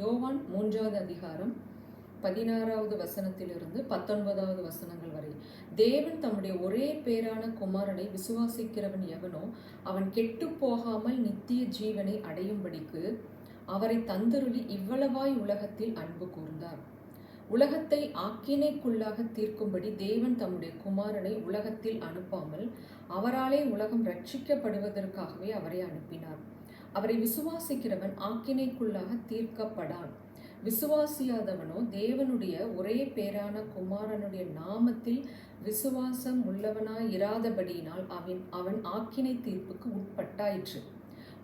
யோவான் மூன்றாவது அதிகாரம் பதினாறாவது வசனத்திலிருந்து பத்தொன்பதாவது வசனங்கள் வரை. தேவன் தம்முடைய ஒரே பேரான குமாரனை விசுவாசிக்கிறவன் எவனோ அவன் கெட்டு போகாமல் நித்திய ஜீவனை அடையும்படிக்கு அவரை தந்தருளி இவ்வளவாய் உலகத்தில் அன்பு கூர்ந்தார். உலகத்தை ஆக்கினைக்குள்ளாக தீர்க்கும்படி தேவன் தம்முடைய குமாரனை உலகத்தில் அனுப்பாமல் அவராலே உலகம் ரட்சிக்கப்படுவதற்காகவே அவரை அனுப்பினார். அவரை விசுவாசிக்கிறவன் ஆக்கினைக்குள்ளாக தீர்க்கப்படான். விசுவாசியாதவனோ தேவனுடைய ஒரே பேரான குமாரனுடைய நாமத்தில் விசுவாசம் உள்ளவனாய் இராதபடியினால் அவன் அவன் ஆக்கினை தீர்ப்புக்கு உட்பட்டாயிற்று.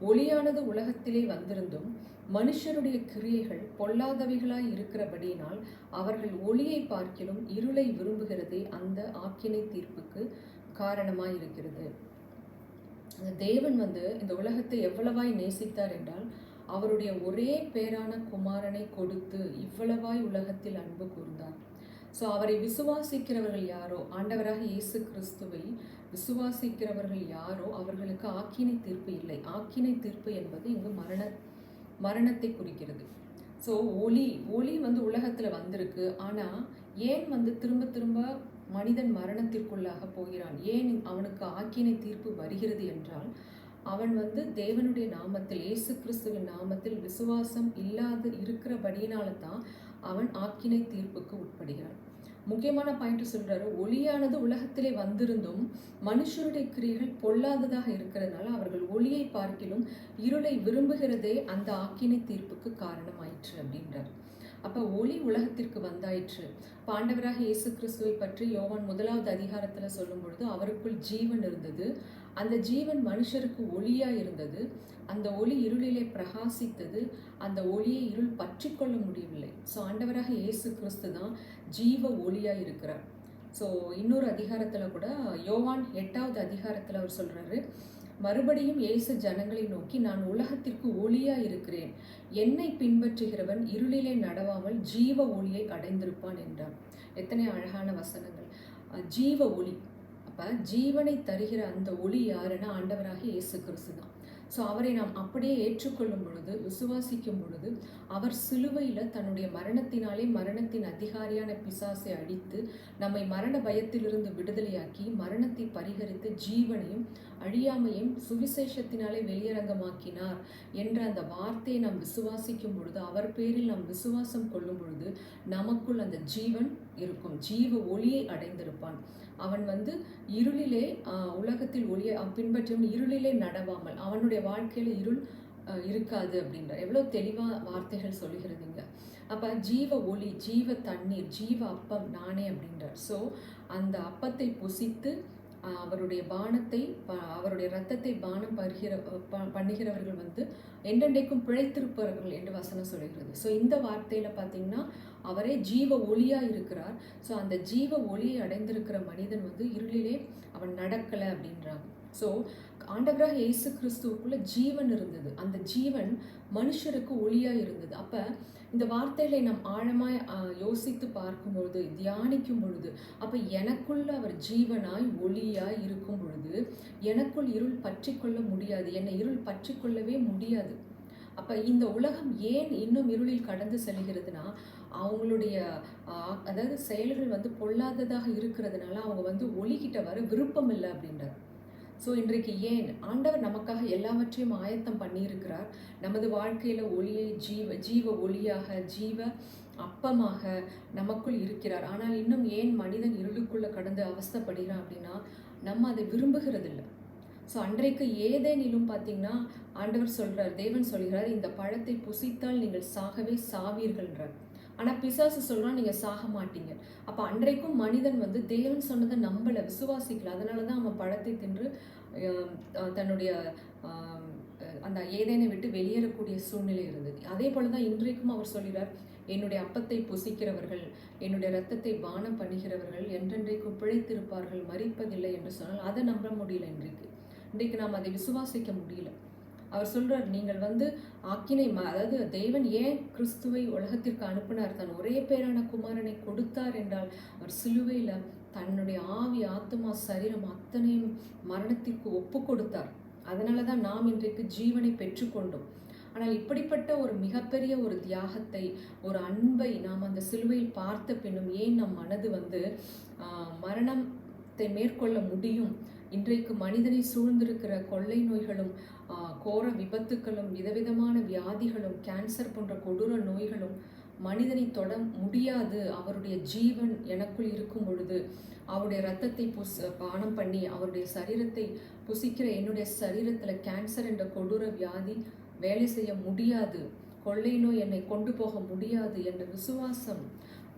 ஒளியானது உலகத்திலே வந்திருந்தும் மனுஷருடைய கிரியைகள் பொல்லாதவைகளாய் இருக்கிறபடியினால் அவர்கள் ஒளியை பார்க்கிலும் இருளை விரும்புகிறதே அந்த ஆக்கினை தீர்ப்புக்கு காரணமாய் இருக்கிறது தேவன் வந்து இந்த உலகத்தை எவ்வளவாய் நேசித்தார் என்றால் அவருடைய ஒரே பேரான குமாரனை கொடுத்து இவ்வளவாய் உலகத்தில் அன்பு கூர்ந்தார். ஸோ அவரை விசுவாசிக்கிறவர்கள் யாரோ ஆண்டவராக இயேசு கிறிஸ்துவை விசுவாசிக்கிறவர்கள் யாரோ அவர்களுக்கு ஆக்கினை தீர்ப்பு இல்லை. ஆக்கினை தீர்ப்பு என்பது இங்கு மரண மரணத்தை குறிக்கிறது. ஸோ ஒளி ஒளி வந்து உலகத்தில் வந்திருக்கு. ஆனால் ஏன் வந்து திரும்ப திரும்ப மனிதன் மரணத்திற்குள்ளாக போகிறான். ஏன் அவனுக்கு ஆக்கினை தீர்ப்பு வருகிறது என்றால் அவன் வந்து தேவனுடைய நாமத்தில் இயேசு கிறிஸ்துவின் நாமத்தில் விசுவாசம் இல்லாது இருக்கிறபடியினால தான் அவன் ஆக்கினை தீர்ப்புக்கு உட்படுகிறான். முக்கியமான பாயிண்ட் சொல்றாரு ஒளியானது உலகத்திலே வந்திருந்தும் மனுஷருடைய கிரியைகள் பொல்லாததாக இருக்கிறதுனால அவர்கள் ஒளியை பார்க்கிலும் இருளை விரும்புகிறதே அந்த ஆக்கினை தீர்ப்புக்கு காரணமாயிற்று அப்படின்றார். அப்போ ஒளி உலகத்திற்கு வந்தாயிற்று. பாண்டவராக இயேசு கிறிஸ்துவை பற்றி யோவான் முதலாவது அதிகாரத்தில் சொல்லும் பொழுது அவருக்குள் ஜீவன் இருந்தது. அந்த ஜீவன் மனுஷருக்கு ஒளியாக இருந்தது. அந்த ஒளி இருளிலே பிரகாசித்தது. அந்த ஒளியை இருள் பற்றி கொள்ள முடியவில்லை. ஸோ ஆண்டவராக இயேசு கிறிஸ்து தான் ஜீவ ஒளியாக இருக்கிறார். ஸோ இன்னொரு அதிகாரத்தில் கூட யோவான் எட்டாவது அதிகாரத்தில் அவர் சொல்கிறாரு மறுபடியும் இயேசு ஜனங்களை நோக்கி நான் உலகத்திற்கு ஒளியா இருக்கிறேன் என்னை பின்பற்றுகிறவன் இருளிலே நடவாமல் ஜீவ ஒளியை அடைந்திருப்பான் என்றான் எத்தனை அழகான வசனங்கள். ஜீவ ஒளி. அப்போ ஜீவனை தருகிற அந்த ஒளி யாருன்னா ஆண்டவராக இயேசு கிறிஸ்து தான் ஸோ அவரை நாம் அப்படியே ஏற்றுக்கொள்ளும் பொழுது விசுவாசிக்கும் பொழுது அவர் சிலுவையில் தன்னுடைய மரணத்தினாலே மரணத்தின் அதிகாரியான பிசாசை அடித்து நம்மை மரண பயத்திலிருந்து விடுதலையாக்கி மரணத்தை பரிகரித்து ஜீவனையும் அழியாமையும் சுவிசேஷத்தினாலே வெளியரங்கமாக்கினார் என்ற அந்த வார்த்தையை நாம் விசுவாசிக்கும் பொழுது அவர் பேரில் நாம் விசுவாசம் கொள்ளும் பொழுது நமக்குள் அந்த ஜீவன் இருக்கும். ஜீவ ஒளியை அடைந்திருப்பான். அவன் வந்து இருளிலே உலகத்தில் ஒளியை அவன் பின்பற்றும் இருளிலே நடவாமல் அவனுடைய வாழ்க்கையில் இருள் இருக்காது அப்படின்ற எவ்வளோ தெளிவாக வார்த்தைகள் சொல்லுகிறதுங்க அப்போ ஜீவ ஒளி ஜீவ தண்ணீர் ஜீவ அப்பம் நானே அப்படின்றார். ஸோ அந்த அப்பத்தை புசித்து அவருடைய பானத்தை ப- அவருடைய ரத்தத்தை பானம் பருகிற பண்ணுகிறவர்கள் வந்து என்றென்றைக்கும் பிழைத்திருப்பார்கள் என்று வசனம் சொல்கிறது. ஸோ இந்த வார்த்தையில் பார்த்தீங்கன்னா அவரே ஜீவ ஒளியாக இருக்கிறார். ஸோ அந்த ஜீவ ஒளியை அடைந்திருக்கிற மனிதன் வந்து இருளிலே அவன் நடக்கலை அப்படின்றாங்க. ஸோ ஆண்டவராக இயேசு கிறிஸ்துவுக்குள்ள ஜீவன் இருந்தது. அந்த ஜீவன் மனுஷருக்கு ஒளியாக இருந்தது. அப்போ இந்த வார்த்தைகளை நாம் ஆழமாய் யோசித்து பார்க்கும் பொழுது தியானிக்கும் பொழுது அப்ப எனக்குள்ள அவர் ஜீவனாய் ஒளியாய் இருக்கும் பொழுது எனக்குள் இருள் பற்றி கொள்ள முடியாது. என்னை இருள் பற்றி கொள்ளவே முடியாது. அப்ப இந்த உலகம் ஏன் இன்னும் இருளில் கடந்து செல்கிறதுனா அவங்களுடைய அதாவது செயல்கள் வந்து பொல்லாததாக இருக்கிறதுனால அவங்க வந்து ஒளிகிட்ட வர விருப்பம் இல்லை அப்படின்றார். ஸோ இன்றைக்கு ஏன் ஆண்டவர் நமக்காக எல்லாவற்றையும் ஆயத்தம் பண்ணியிருக்கிறார்? நமது வாழ்க்கையில ஒளியை ஜீவ ஜீவ ஒளியாக ஜீவ அப்பமாக நமக்குள் இருக்கிறார். ஆனால் இன்னும் ஏன் மனிதன் இருளுக்குள்ள கடந்து அவஸ்தைப்படுகிறான் அப்படின்னா நம்ம அதை விரும்புகிறதில்ல. ஸோ அன்றைக்கு ஏதேனிலும் பார்த்தீங்கன்னா ஆண்டவர் சொல்றார் தேவன் சொல்கிறார் இந்த பழத்தை புசித்தால் நீங்கள் சாகவே சாவீர்கள்ன்றார் ஆனால் பிசாசு சொல்றான் நீங்க சாக மாட்டீங்க. அப்போ அன்றைக்கும் மனிதன் வந்து தேவன் சொன்னதை நம்பல விசுவாசிக்கல. அதனால தான் அவன் பழத்தை தின்று தன்னுடைய அந்த ஏதேனை விட்டு வெளியேறக்கூடிய சூழ்நிலை இருந்தது. அதே போல தான் இன்றைக்கும் அவர் சொல்கிறார் என்னுடைய அப்பத்தை புசிக்கிறவர்கள் என்னுடைய ரத்தத்தை பானம் பண்ணுகிறவர்கள் என்றென்றைக்கும் பிழைத்திருப்பார்கள் மறிப்பதில்லை என்று சொன்னால் அதை நம்ப முடியல இன்றைக்கு. இன்றைக்கு நாம் அதை விசுவாசிக்க முடியல. அவர் சொல்றார் நீங்கள் வந்து ஆக்கினை ம- அதாவது தேவன் ஏன் கிறிஸ்துவை உலகத்திற்கு அனுப்பினார்? தன் ஒரே பேரான குமாரனை கொடுத்தார் என்றால் அவர் சிலுவையில தன்னுடைய ஆவி ஆத்மா சரீரம் அத்தனையும் மரணத்திற்கு ஒப்பு கொடுத்தார் அதனால தான் நாம் இன்றைக்கு ஜீவனை பெற்றுக்கொண்டோம். ஆனால் இப்படிப்பட்ட ஒரு மிகப்பெரிய ஒரு தியாகத்தை ஒரு அன்பை நாம் அந்த சிலுவையில் பார்த்த பின்னும் ஏன் நம் மனது வந்து மரணத்தை மேற்கொள்ள முடியும்? இன்றைக்கு மனிதனை சூழ்ந்திருக்கிற கொள்ளை நோய்களும் கோர விபத்துக்களும் விதவிதமான வியாதிகளும் கேன்சர் போன்ற கொடூர நோய்களும் மனிதனை தொட முடியாது. அவருடைய ஜீவன் எனக்குள் இருக்கும் பொழுது அவருடைய ரத்தத்தை புஸ் பானம் பண்ணி அவருடைய சரீரத்தை புசிக்கிற என்னுடைய சரீரத்தில் கேன்சர் என்ற கொடூர வியாதி வேலை செய்ய முடியாது. கொள்ளை நோய் என்னை கொண்டு போக முடியாது என்ற விசுவாசம்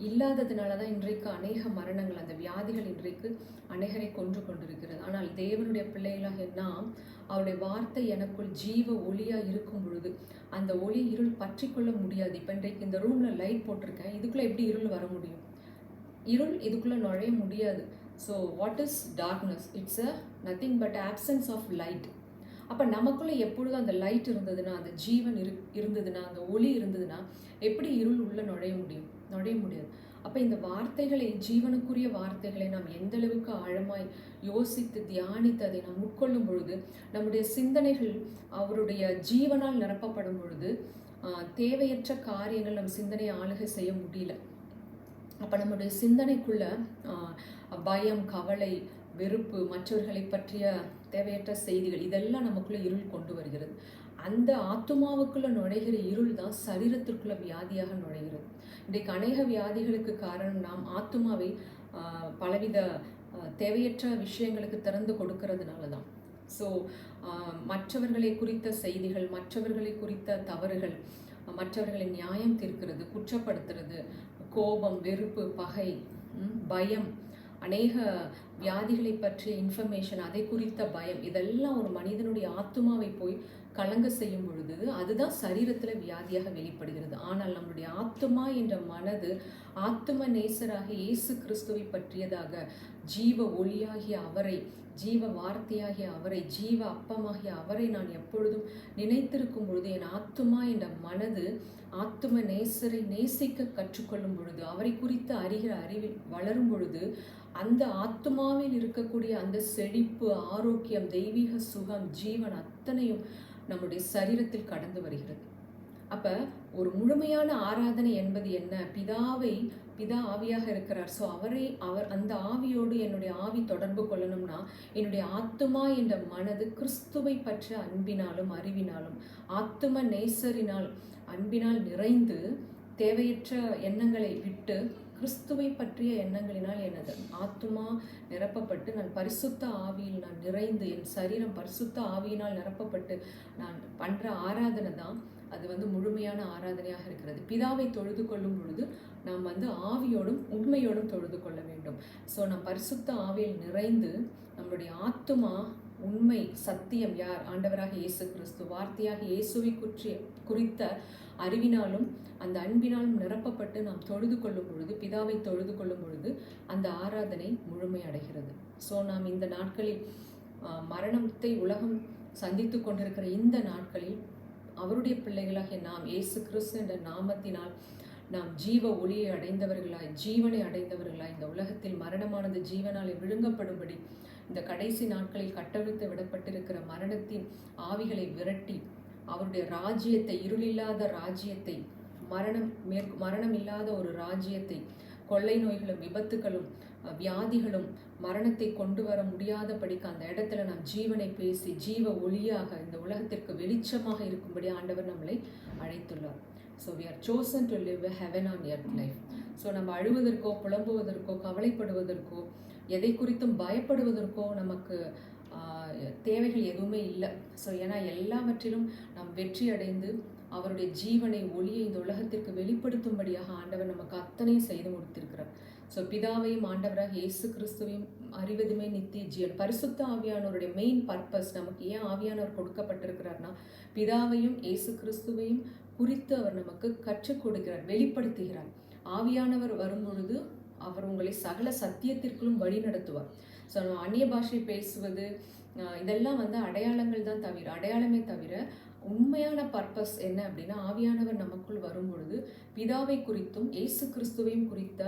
இல்லாததுனால தான் இன்றைக்கு அநேக மரணங்கள் அந்த வியாதிகள் இன்றைக்கு அநேகரை கொன்று கொண்டிருக்கிறது. ஆனால் தேவனுடைய பிள்ளைகளாக நாம் அவருடைய வார்த்தை எனக்குள் ஜீவ ஒளியாக இருக்கும் பொழுது அந்த ஒளி இருள் பற்றி கொள்ள முடியாது. இப்போ இன்றைக்கு இந்த ரூமில் லைட் போட்டிருக்கேன். இதுக்குள்ளே எப்படி இருள் வர முடியும்? இருள் இதுக்குள்ளே நுழைய முடியாது. So what is darkness it's a nothing but absence of light அப்போ நமக்குள்ளே எப்பொழுதும் அந்த லைட் இருந்ததுன்னா அந்த ஜீவன் இரு இருந்ததுன்னா அந்த ஒளி இருந்ததுன்னா எப்படி இருள் உள்ளே நுழைய முடியும்? நுழைய முடியாது. அப்போ இந்த வார்த்தைகளை ஜீவனுக்குரிய வார்த்தைகளை நாம் எந்த அளவுக்கு ஆழமாய் யோசித்து தியானித்து அதை நாம் உட்கொள்ளும் பொழுது நம்முடைய சிந்தனைகள் அவருடைய ஜீவனால் நிரப்பப்படும் பொழுது தேவையற்ற காரியங்கள் நம் சிந்தனையை ஆளுகை செய்ய முடியல. அப்போ நம்முடைய சிந்தனைக்குள்ள பயம் கவலை வெறுப்பு மற்றவர்களை பற்றிய தேவையற்ற செய்திகள் இதெல்லாம் நமக்குள்ள இருள் கொண்டு வருகிறது. அந்த ஆத்துமாவுக்குள்ள நுழைகிற இருள் தான் சரீரத்திற்குள்ள வியாதியாக நுழைகிறது. இன்றைக்கு அநேக வியாதிகளுக்கு காரணம் நாம் ஆத்துமாவை பலவித தேவையற்ற விஷயங்களுக்கு திறந்து கொடுக்கறதுனால தான் ஸோ மற்றவர்களை குறித்த செய்திகள் மற்றவர்களை குறித்த தவறுகள் மற்றவர்களை நியாயம் தீர்க்கிறது குற்றப்படுத்துறது கோபம் வெறுப்பு பகை பயம் அநேக வியாதிகளை பற்றிய இன்ஃபர்மேஷன் அதை குறித்த பயம் இதெல்லாம் ஒரு மனிதனுடைய ஆத்மாவை போய் கலங்க செய்யும் பொழுது அதுதான் சரீரத்தில் வியாதியாக வெளிப்படுகிறது. ஆனால் நம்முடைய ஆத்துமா என்ற மனது ஆத்தும நேசராக இயேசு கிறிஸ்துவை பற்றியதாக ஜீவ ஒளியாகிய அவரை ஜீவ வார்த்தையாகிய அவரை ஜீவ அப்பமாகிய அவரை நான் எப்பொழுதும் நினைத்திருக்கும் பொழுது என் ஆத்துமா என்ற மனது ஆத்தும நேசரை நேசிக்க கற்றுக்கொள்ளும் பொழுது அவரை குறித்து அறிகிற அறிவில் வளரும் பொழுது அந்த ஆத்துமாவில் இருக்கக்கூடிய அந்த செழிப்பு ஆரோக்கியம் தெய்வீக சுகம் ஜீவன் அத்தனையும் நம்முடைய சரீரத்தில் கடந்து வருகிறது. அப்போ ஒரு முழுமையான ஆராதனை என்பது என்ன? பிதாவை பிதா ஆவியாக இருக்கிறார். ஸோ அவரை அவர் அந்த ஆவியோடு என்னுடைய ஆவி தொடர்பு கொள்ளணும்னா என்னுடைய ஆத்துமா என்ற மனது கிறிஸ்துவை பற்ற அன்பினாலும் அறிவினாலும் ஆத்தும நேசரினால் அன்பினால் நிறைந்து தேவையற்ற எண்ணங்களை விட்டு கிறிஸ்துவை பற்றிய எண்ணங்களினால் எனது ஆத்துமா நிரப்பப்பட்டு நான் பரிசுத்த ஆவியில் நான் நிறைந்து என் சரீரம் பரிசுத்த ஆவியினால் நிரப்பப்பட்டு நான் பண்ணுற ஆராதனை தான். அது வந்து முழுமையான ஆராதனையாக இருக்கிறது. பிதாவை தொழுது கொள்ளும் பொழுது நாம் வந்து ஆவியோடும் உண்மையோடும் தொழுது கொள்ள வேண்டும். ஸோ நாம் பரிசுத்த ஆவியில் நிறைந்து நம்மளுடைய ஆத்துமா உண்மை சத்தியம் யார்? ஆண்டவராக இயேசு கிறிஸ்து. வார்த்தையாக இயேசுவை குற்றி குறித்த அறிவினாலும் அந்த அன்பினாலும் நிரப்பப்பட்டு நாம் தொழுது கொள்ளும் பொழுது பிதாவை தொழுது கொள்ளும் பொழுது அந்த ஆராதனை முழுமை அடைகிறது. ஸோ நாம் இந்த நாட்களில் மரணத்தை உலகம் சந்தித்து கொண்டிருக்கிற இந்த நாட்களில் அவருடைய பிள்ளைகளாகிய நாம் இயேசு கிறிஸ்து என்ற நாமத்தினால் நாம் ஜீவ ஒளியை அடைந்தவர்களாய் ஜீவனை அடைந்தவர்களாய் இந்த உலகத்தில் மரணமானது ஜீவனாலே விழுங்கப்படும்படி இந்த கடைசி நாட்களில் கட்டவிழ்த்து விடப்பட்டிருக்கிற மரணத்தின் ஆவிகளை விரட்டி அவருடைய ராஜ்யத்தை இருளில்லாத ராஜ்யத்தை மரணம் மேற் மரணம் இல்லாத ஒரு ராஜ்யத்தை கொள்ளை நோய்களும் விபத்துகளும் வியாதிகளும் மரணத்தை கொண்டு வர முடியாதபடிக்கு அந்த இடத்துல நாம் ஜீவனை பேசி ஜீவ ஒளியாக இந்த உலகத்திற்கு வெளிச்சமாக இருக்கும்படி ஆண்டவர் நம்மளை அழைத்துள்ளார். So we are chosen to live heaven on earth life so நம்ம அழுவதற்கோ புலம்புவதற்கோ கவலைப்படுவதற்கோ எதை குறித்தும் பயப்படுவதற்கோ நமக்கு தேவைகள் எதுவுமே இல்லை. ஸோ ஏன்னா எல்லாவற்றிலும் நாம் வெற்றி அடைந்து அவருடைய ஜீவனை ஒளியை இந்த உலகத்திற்கு வெளிப்படுத்தும்படியாக ஆண்டவர் நமக்கு அத்தனையும் செய்து முடித்திருக்கிறார். ஸோ பிதாவையும் ஆண்டவராக இயேசு கிறிஸ்துவையும் அறிவதுமே நித்திய ஜீவன். பரிசுத்த ஆவியானவருடைய மெயின் பர்பஸ் நமக்கு ஏன் ஆவியானவர் கொடுக்கப்பட்டிருக்கிறார்னா பிதாவையும் இயேசு கிறிஸ்துவையும் குறித்து அவர் நமக்கு கற்றுக் கொடுக்கிறார் வெளிப்படுத்துகிறார். ஆவியானவர் வரும் பொழுது அவர் உங்களை சகல சத்தியத்திற்குள்ளும் வழி நடத்துவார் ஸோ அந்நிய பாஷை பேசுவது இதெல்லாம் வந்து அடையாளங்கள் தான் தவிர அடையாளமே தவிர உண்மையான பர்பஸ் என்ன அப்படின்னா ஆவியானவர் நமக்குள் வரும்பொழுது பிதாவை குறித்தும் இயேசு கிறிஸ்துவையும் குறித்த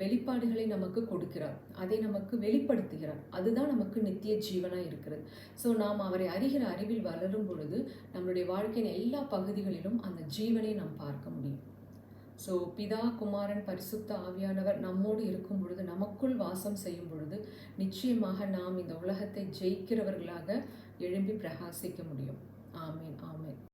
வெளிப்பாடுகளை நமக்கு கொடுக்கிறார். அதை நமக்கு வெளிப்படுத்துகிறார். அதுதான் நமக்கு நித்திய ஜீவனாக இருக்கிறது. ஸோ நாம் அவரை அறிகிற அறிவில் வளரும் பொழுது நம்மளுடைய வாழ்க்கையின் எல்லா பகுதிகளிலும் அந்த ஜீவனை நாம் பார்க்க முடியும். ஸோ பிதா குமாரன் பரிசுத்த ஆவியானவர் நம்மோடு இருக்கும் பொழுது நமக்குள் வாசம் செய்யும் பொழுது நிச்சயமாக நாம் இந்த உலகத்தை ஜெயிக்கிறவர்களாக எழும்பி பிரகாசிக்க முடியும். ஆமேன் ஆமேன்.